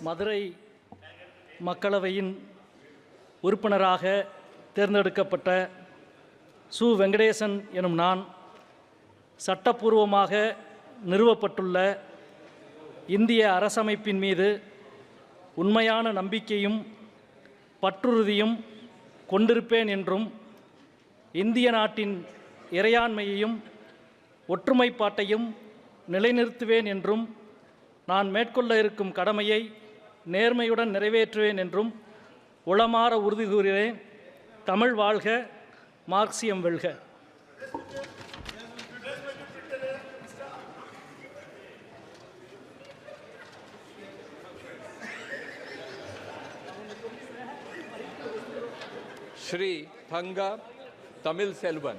மதுரை மக்களவையின் உறுப்பினராக தேர்ந்தெடுக்கப்பட்ட சு. வெங்கடேசன் எனும் நான் சட்டப்பூர்வமாக நிறுவப்பட்டுள்ள இந்திய அரசமைப்பின் மீது உண்மையான நம்பிக்கையும் பற்றுறுதியும் கொண்டிருப்பேன் என்றும் இந்திய நாட்டின் இறையாண்மையையும் ஒற்றுமைப்பாட்டையும் நிலைநிறுத்துவேன் என்றும் நான் மேற்கொள்ள இருக்கும் கடமையை நேர்மையுடன் நிறைவேற்றுவேன் என்றும் உளமாற உறுதி கூறுகிறேன் தமிழ் வாழ்க மார்க்சியம் வெல்க. ஸ்ரீ தங்கா தமிழ் செல்வன்.